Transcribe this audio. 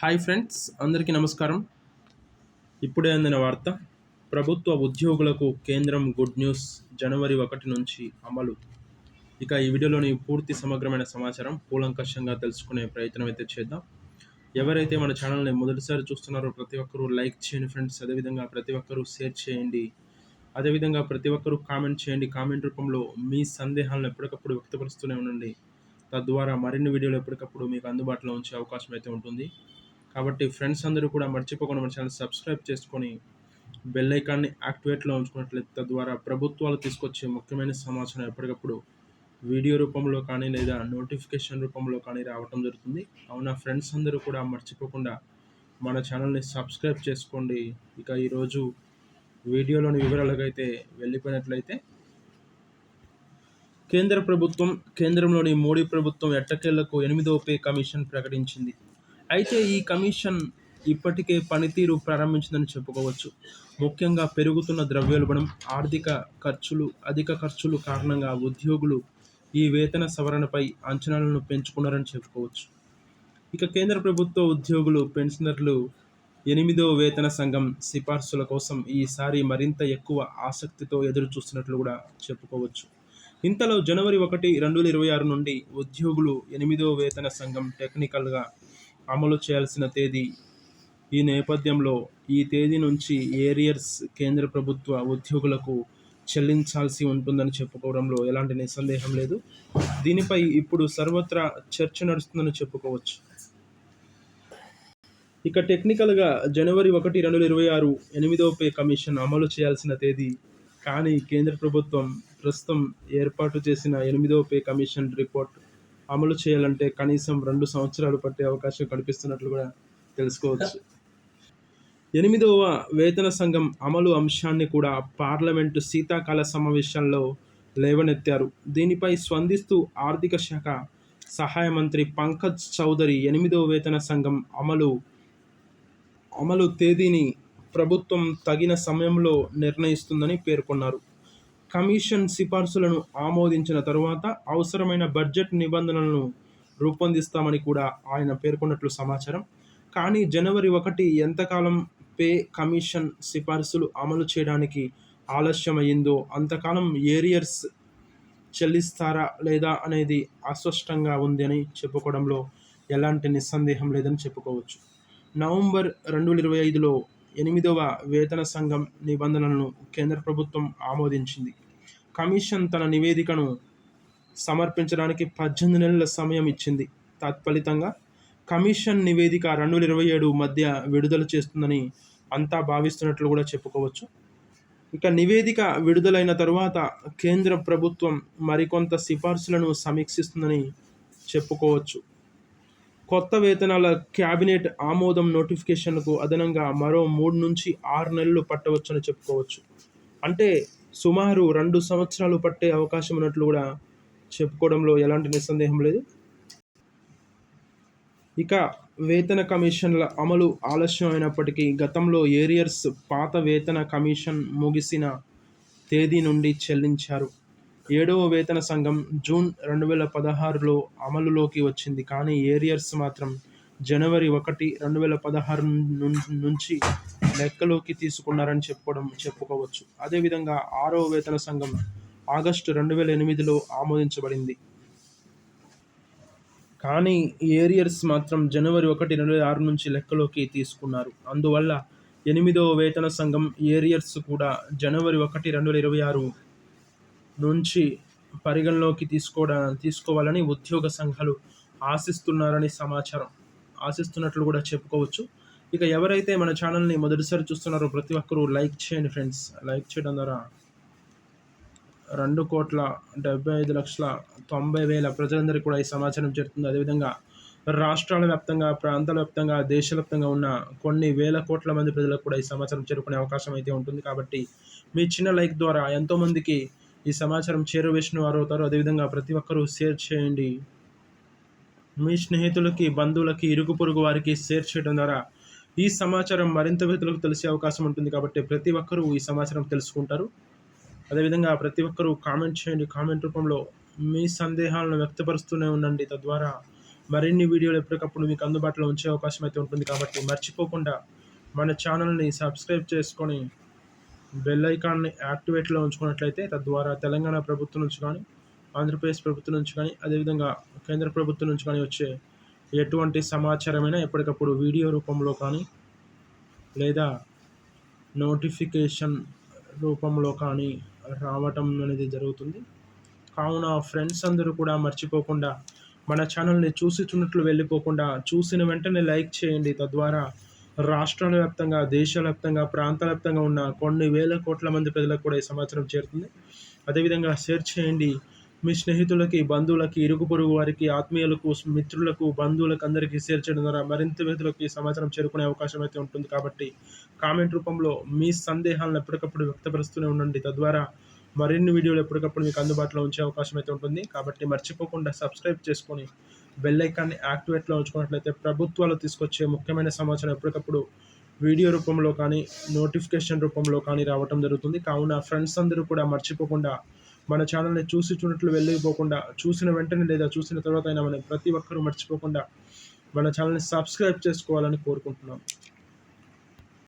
Hi friends అందరికీ నమస్కారం. ఇప్పుడే అందిన వార్త ప్రభుత్వ ఉద్యోగులకు కేంద్రం గుడ్ న్యూస్ జనవరి ఒకటి నుంచి అమలు. ఇక ఈ వీడియోలోని పూర్తి సమగ్రమైన సమాచారం కూలంకషంగా తెలుసుకునే ప్రయత్నం అయితే చేద్దాం. ఎవరైతే మన ఛానల్ని మొదటిసారి చూస్తున్నారో ప్రతి ఒక్కరూ లైక్ చేయండి ఫ్రెండ్స్. అదేవిధంగా ప్రతి ఒక్కరూ షేర్ చేయండి. అదేవిధంగా ప్రతి ఒక్కరూ కామెంట్ చేయండి. కామెంట్ రూపంలో మీ సందేహాలను ఎప్పటికప్పుడు వ్యక్తపరుస్తూనే ఉండండి. తద్వారా మరిన్ని వీడియోలు ఎప్పటికప్పుడు మీకు అందుబాటులో ఉంచే అవకాశం అయితే ఉంటుంది. కాబట్టి ఫ్రెండ్స్ అందరూ కూడా మర్చిపోకుండా మన ఛానల్ సబ్స్క్రైబ్ చేసుకొని బెల్ ఐకాన్ని యాక్టివేట్లో ఉంచుకున్నట్లయితే తద్వారా ప్రభుత్వాలు తీసుకొచ్చే ముఖ్యమైన సమాచారం ఎప్పటికప్పుడు వీడియో రూపంలో కానీ లేదా నోటిఫికేషన్ రూపంలో కానీ రావటం జరుగుతుంది. అవునా ఫ్రెండ్స్ అందరూ కూడా మర్చిపోకుండా మన ఛానల్ని సబ్స్క్రైబ్ చేసుకోండి. ఇక ఈరోజు వీడియోలోని వివరాలకు అయితే వెళ్ళిపోయినట్లయితే కేంద్ర ప్రభుత్వం కేంద్రంలోని మోడీ ప్రభుత్వం ఎట్టకేళ్ళకు ఎనిమిదో పే కమిషన్ ప్రకటించింది. అయితే ఈ కమిషన్ ఇప్పటికే పనితీరు ప్రారంభించిందని చెప్పుకోవచ్చు. ముఖ్యంగా పెరుగుతున్న ద్రవ్యోల్బణం ఆర్థిక ఖర్చులు అధిక ఖర్చులు కారణంగా ఉద్యోగులు ఈ వేతన సవరణపై అంచనాలను పెంచుకున్నారని చెప్పుకోవచ్చు. ఇక కేంద్ర ప్రభుత్వ ఉద్యోగులు పెన్షనర్లు ఎనిమిదో వేతన సంఘం సిఫార్సుల కోసం ఈసారి మరింత ఎక్కువ ఆసక్తితో ఎదురు చూస్తున్నట్లు కూడా చెప్పుకోవచ్చు. ఇంతలో జనవరి ఒకటి రెండు వేల ఇరవై ఆరు నుండి ఉద్యోగులు ఎనిమిదో వేతన సంఘం టెక్నికల్గా అమలు చేయాల్సిన తేదీ. ఈ నేపథ్యంలో ఈ తేదీ నుంచి ఏరియర్స్ కేంద్ర ప్రభుత్వ ఉద్యోగులకు చెల్లించాల్సి ఉంటుందని చెప్పుకోవడంలో ఎలాంటి నిస్సందేహం లేదు. దీనిపై ఇప్పుడు సర్వత్రా చర్చ నడుస్తుందని చెప్పుకోవచ్చు. ఇక టెక్నికల్గా జనవరి ఒకటి రెండు వేల ఇరవై ఆరు ఎనిమిదవ పే కమిషన్ అమలు చేయాల్సిన తేదీ. కానీ కేంద్ర ప్రభుత్వం ప్రస్తుతం ఏర్పాటు చేసిన ఎనిమిదవ పే కమిషన్ రిపోర్ట్ అమలు చేయాలంటే కనీసం రెండు సంవత్సరాలు పట్టే అవకాశం కనిపిస్తున్నట్లు కూడా తెలుసుకోవచ్చు. ఎనిమిదవ వేతన సంఘం అమలు అంశాన్ని కూడా పార్లమెంటు శీతాకాల సమావేశాల్లో లేవనెత్తారు. దీనిపై స్పందిస్తూ ఆర్థిక శాఖ సహాయ మంత్రి పంకజ్ చౌదరి ఎనిమిదవ వేతన సంఘం అమలు అమలు తేదీని ప్రభుత్వం తగిన సమయంలో నిర్ణయిస్తుందని పేర్కొన్నారు. కమిషన్ సిఫార్సులను ఆమోదించిన తరువాత అవసరమైన బడ్జెట్ నిబంధనలను రూపొందిస్తామని కూడా ఆయన పేర్కొన్నట్లు సమాచారం. కానీ జనవరి ఒకటి ఎంతకాలం పే కమిషన్ సిఫార్సులు అమలు చేయడానికి ఆలస్యమైందో అంతకాలం ఏరియర్స్ చెల్లిస్తారా లేదా అనేది అస్పష్టంగా ఉంది అని చెప్పుకోవడంలో ఎలాంటి నిస్సందేహం లేదని చెప్పుకోవచ్చు. నవంబర్ రెండు వేల ఇరవై ఐదులో ఎనిమిదవ వేతన సంఘం నిబంధనలను కేంద్ర ప్రభుత్వం ఆమోదించింది. కమిషన్ తన నివేదికను సమర్పించడానికి పద్దెనిమిది నెలల సమయం ఇచ్చింది. తత్ఫలితంగా కమిషన్ నివేదిక రెండు వేల ఇరవై ఏడు మధ్య విడుదల చేస్తుందని అంతా భావిస్తున్నట్లు కూడా చెప్పుకోవచ్చు. ఇక నివేదిక విడుదలైన తరువాత కేంద్ర ప్రభుత్వం మరికొంత సిఫార్సులను సమీక్షిస్తుందని చెప్పుకోవచ్చు. కొత్త వేతనాల క్యాబినెట్ ఆమోదం నోటిఫికేషన్కు అదనంగా మరో మూడు నుంచి ఆరు నెలలు పట్టవచ్చని చెప్పుకోవచ్చు. అంటే సుమారు రెండు సంవత్సరాలు పట్టే అవకాశం ఉన్నట్లు కూడా చెప్పుకోవడంలో ఎలాంటి నిస్సందేహం లేదు. ఇక వేతన కమిషన్ల అమలు ఆలస్యం అయినప్పటికీ గతంలో ఏరియర్స్ పాత వేతన కమిషన్ ముగిసిన తేదీ నుండి చెల్లించారు. ఏడవ వేతన సంఘం జూన్ రెండు వేల పదహారులో అమలులోకి వచ్చింది. కానీ ఏరియర్స్ మాత్రం జనవరి ఒకటి రెండు వేల పదహారు నుంచి లెక్కలోకి తీసుకున్నారని చెప్పుకోవడం చెప్పుకోవచ్చు. అదేవిధంగా ఆరవ వేతన సంఘం ఆగస్టు రెండు వేల ఎనిమిదిలో ఆమోదించబడింది. కానీ ఏరియర్స్ మాత్రం జనవరి ఒకటి రెండు వేల ఆరు నుంచి లెక్కలోకి తీసుకున్నారు. అందువల్ల ఎనిమిదవ వేతన సంఘం ఏరియర్స్ కూడా జనవరి ఒకటి రెండు వేల ఇరవై ఆరు నుంచి పరిగణలోకి తీసుకోవడా తీసుకోవాలని ఉద్యోగ సంఘాలు ఆశిస్తున్నారని సమాచారం. ఆశిస్తున్నట్లు కూడా చెప్పుకోవచ్చు. ఇక ఎవరైతే మన ఛానల్ని మొదటిసారి చూస్తున్నారో ప్రతి ఒక్కరూ లైక్ చేయండి ఫ్రెండ్స్. లైక్ చేయడం ద్వారా రెండు కోట్ల డెబ్బై ఐదు లక్షల తొంభై వేల ప్రజలందరికీ కూడా ఈ సమాచారం చేరుతుంది. అదేవిధంగా రాష్ట్రాల వ్యాప్తంగా ప్రాంతాల వ్యాప్తంగా దేశవ్యాప్తంగా ఉన్న కొన్ని వేల కోట్ల మంది ప్రజలకు కూడా ఈ సమాచారం చేరుకునే అవకాశం అయితే ఉంటుంది. కాబట్టి మీ చిన్న లైక్ ద్వారా ఎంతోమందికి ఈ సమాచారం చేరువేసిన వారు అవుతారు అదేవిధంగా ప్రతి ఒక్కరూ షేర్ చేయండి. మీ స్నేహితులకి బంధువులకి ఇరుగు పొరుగు వారికి షేర్ చేయడం ద్వారా ఈ సమాచారం మరింత వ్యక్తులకు తెలిసే అవకాశం ఉంటుంది కాబట్టి ప్రతి ఒక్కరూ ఈ సమాచారం తెలుసుకుంటారు. అదేవిధంగా ప్రతి ఒక్కరూ కామెంట్ చేయండి. కామెంట్ రూపంలో మీ సందేహాలను వ్యక్తపరుస్తూనే ఉండండి. తద్వారా మరిన్ని వీడియోలు ఎప్పటికప్పుడు మీకు అందుబాటులో ఉంచే అవకాశం అయితే ఉంటుంది కాబట్టి మర్చిపోకుండా మన ఛానల్ని సబ్స్క్రైబ్ చేసుకొని బెల్ ఐకాన్ని యాక్టివేట్లో ఉంచుకున్నట్లయితే తద్వారా తెలంగాణ ప్రభుత్వం నుంచి కానీ ఆంధ్రప్రదేశ్ ప్రభుత్వం నుంచి కానీ అదేవిధంగా కేంద్ర ప్రభుత్వం నుంచి కానీ వచ్చే ఎటువంటి సమాచారమైనా ఎప్పటికప్పుడు వీడియో రూపంలో కానీ లేదా నోటిఫికేషన్ రూపంలో కానీ రావటం అనేది జరుగుతుంది. కావున ఫ్రెండ్స్ అందరూ కూడా మర్చిపోకుండా మన ఛానల్ని చూసి చున్నట్లు వెళ్ళిపోకుండా చూసిన వెంటనే లైక్ చేయండి. తద్వారా రాష్ట్రాల వ్యాప్తంగా దేశాల వ్యాప్తంగా ప్రాంతాల వ్యాప్తంగా ఉన్న కొన్ని వేల కోట్ల మంది ప్రజలకు కూడా ఈ సమాచారం చేరుతుంది. అదేవిధంగా షేర్ చేయండి. మీ స్నేహితులకి బంధువులకి ఇరుగు పొరుగు వారికి ఆత్మీయులకు మిత్రులకు బంధువులకు అందరికీ షేర్ చేయడం ద్వారా మరింత వ్యక్తులకు ఈ సమాచారం చేరుకునే అవకాశం అయితే ఉంటుంది కాబట్టి కామెంట్ రూపంలో మీ సందేహాలను ఎప్పటికప్పుడు వ్యక్తపరుస్తూనే ఉండండి. తద్వారా మరిన్ని వీడియోలు ఎప్పటికప్పుడు మీకు అందుబాటులో ఉంచే అవకాశం అయితే ఉంటుంది. కాబట్టి మర్చిపోకుండా సబ్స్క్రైబ్ చేసుకొని బెల్ ఐకాన్ని యాక్టివేట్లో ఉంచుకున్నట్లయితే ప్రభుత్వాలు తీసుకొచ్చే ముఖ్యమైన సమాచారం ఎప్పటికప్పుడు వీడియో రూపంలో కానీ నోటిఫికేషన్ రూపంలో కానీ రావటం జరుగుతుంది. కావున ఫ్రెండ్స్ అందరూ కూడా మర్చిపోకుండా మన ఛానల్ని చూసి చూడట్లు వెళ్ళిపోకుండా చూసిన వెంటనే లేదా చూసిన తర్వాత అయినా మనం ప్రతి ఒక్కరూ మర్చిపోకుండా మన ఛానల్ని సబ్స్క్రైబ్ చేసుకోవాలని కోరుకుంటున్నాం.